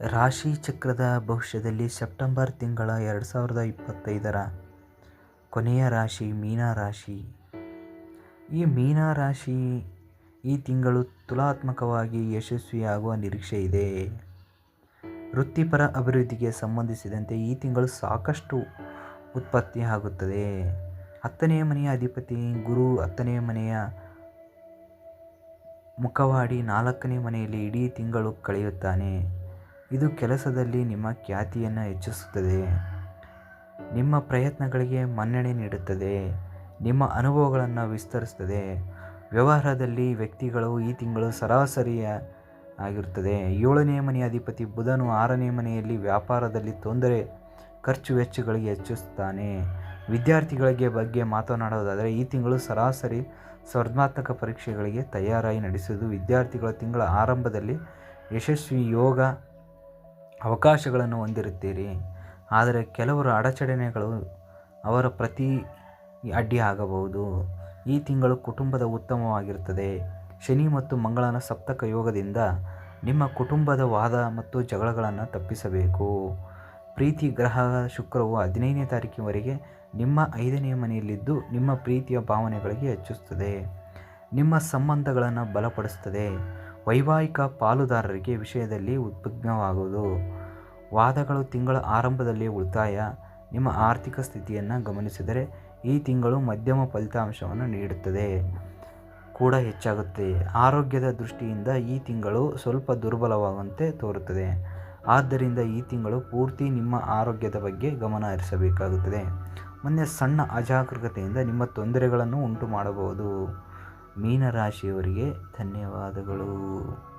ರಾಶಿ ಚಕ್ರದ ಭವಿಷ್ಯದಲ್ಲಿ ಸೆಪ್ಟೆಂಬರ್ ತಿಂಗಳ ಎರಡು ಸಾವಿರದ ಇಪ್ಪತ್ತೈದರ ಕೊನೆಯ ರಾಶಿ ಮೀನ ರಾಶಿ. ಈ ಮೀನ ರಾಶಿ ಈ ತಿಂಗಳು ತುಲಾತ್ಮಕವಾಗಿ ಯಶಸ್ವಿಯಾಗುವ ನಿರೀಕ್ಷೆ ಇದೆ. ವೃತ್ತಿಪರ ಅಭಿವೃದ್ಧಿಗೆ ಸಂಬಂಧಿಸಿದಂತೆ ಈ ತಿಂಗಳು ಸಾಕಷ್ಟು ಉತ್ಪತ್ತಿ ಆಗುತ್ತದೆ. ಹತ್ತನೆಯ ಮನೆಯ ಅಧಿಪತಿ ಗುರು ಹತ್ತನೆಯ ಮನೆಯ ಮುಖವಾಡಿ ನಾಲ್ಕನೇ ಮನೆಯಲ್ಲಿ ಇಡೀ ತಿಂಗಳು ಕಳೆಯುತ್ತಾನೆ. ಇದು ಕೆಲಸದಲ್ಲಿ ನಿಮ್ಮ ಖ್ಯಾತಿಯನ್ನು ಹೆಚ್ಚಿಸುತ್ತದೆ. ನಿಮ್ಮ ಪ್ರಯತ್ನಗಳಿಗೆ ಮನ್ನಣೆ ನೀಡುತ್ತದೆ. ನಿಮ್ಮ ಅನುಭವಗಳನ್ನು ವಿಸ್ತರಿಸುತ್ತದೆ. ವ್ಯವಹಾರದಲ್ಲಿ ವ್ಯಕ್ತಿಗಳು ಈ ತಿಂಗಳು ಸರಾಸರಿಯ ಆಗಿರುತ್ತದೆ. ಏಳನೇ ಮನೆಯ ಅಧಿಪತಿ ಬುಧನು ಆರನೇ ಮನೆಯಲ್ಲಿ ವ್ಯಾಪಾರದಲ್ಲಿ ತೊಂದರೆ, ಖರ್ಚು ವೆಚ್ಚಗಳಿಗೆ ಹೆಚ್ಚಿಸುತ್ತಾನೆ. ವಿದ್ಯಾರ್ಥಿಗಳಿಗೆ ಬಗ್ಗೆ ಮಾತನಾಡೋದಾದರೆ, ಈ ತಿಂಗಳು ಸರಾಸರಿ ಸ್ಪರ್ಧಾತ್ಮಕ ಪರೀಕ್ಷೆಗಳಿಗೆ ತಯಾರಾಗಿ ನಡೆಸುವುದು ವಿದ್ಯಾರ್ಥಿಗಳ ತಿಂಗಳ ಆರಂಭದಲ್ಲಿ ಯಶಸ್ವಿ ಯೋಗ ಅವಕಾಶಗಳನ್ನು ಹೊಂದಿರುತ್ತೀರಿ. ಆದರೆ ಕೆಲವರು ಅಡಚಣೆಗಳು ಅವರ ಪ್ರತಿ ಅಡ್ಡಿ ಆಗಬಹುದು. ಈ ತಿಂಗಳು ಕುಟುಂಬದ ಉತ್ತಮವಾಗಿರುತ್ತದೆ. ಶನಿ ಮತ್ತು ಮಂಗಳನ ಸಪ್ತಕ ಯೋಗದಿಂದ ನಿಮ್ಮ ಕುಟುಂಬದ ವಾದ ಮತ್ತು ಜಗಳಗಳನ್ನು ತಪ್ಪಿಸಬೇಕು. ಪ್ರೀತಿ ಗ್ರಹ ಶುಕ್ರವು ಹದಿನೈದನೇ ತಾರೀಕಿನವರೆಗೆ ನಿಮ್ಮ ಐದನೇ ಮನೆಯಲ್ಲಿದ್ದು ನಿಮ್ಮ ಪ್ರೀತಿಯ ಭಾವನೆಗಳಿಗೆ ಹೆಚ್ಚಿಸುತ್ತದೆ. ನಿಮ್ಮ ಸಂಬಂಧಗಳನ್ನು ಬಲಪಡಿಸುತ್ತದೆ. ವೈವಾಹಿಕ ಪಾಲುದಾರರಿಗೆ ವಿಷಯದಲ್ಲಿ ಉದ್ವಿಗ್ನವಾಗುವುದು. ವಾದಗಳು ತಿಂಗಳ ಆರಂಭದಲ್ಲಿ ಉಳಿತಾಯ. ನಿಮ್ಮ ಆರ್ಥಿಕ ಸ್ಥಿತಿಯನ್ನು ಗಮನಿಸಿದರೆ ಈ ತಿಂಗಳು ಮಧ್ಯಮ ಫಲಿತಾಂಶವನ್ನು ನೀಡುತ್ತದೆ. ಕೂಡ ಹೆಚ್ಚಾಗುತ್ತೆ. ಆರೋಗ್ಯದ ದೃಷ್ಟಿಯಿಂದ ಈ ತಿಂಗಳು ಸ್ವಲ್ಪ ದುರ್ಬಲವಾಗುವಂತೆ ತೋರುತ್ತದೆ. ಆದ್ದರಿಂದ ಈ ತಿಂಗಳು ಪೂರ್ತಿ ನಿಮ್ಮ ಆರೋಗ್ಯದ ಬಗ್ಗೆ ಗಮನ ಹರಿಸಬೇಕಾಗುತ್ತದೆ. ಮೊನ್ನೆ ಸಣ್ಣ ಅಜಾಗರೂಕತೆಯಿಂದ ನಿಮ್ಮ ತೊಂದರೆಗಳನ್ನು ಉಂಟು ಮಾಡಬಹುದು ಮೀನರಾಶಿಯವರಿಗೆ ಧನ್ಯವಾದಗಳು.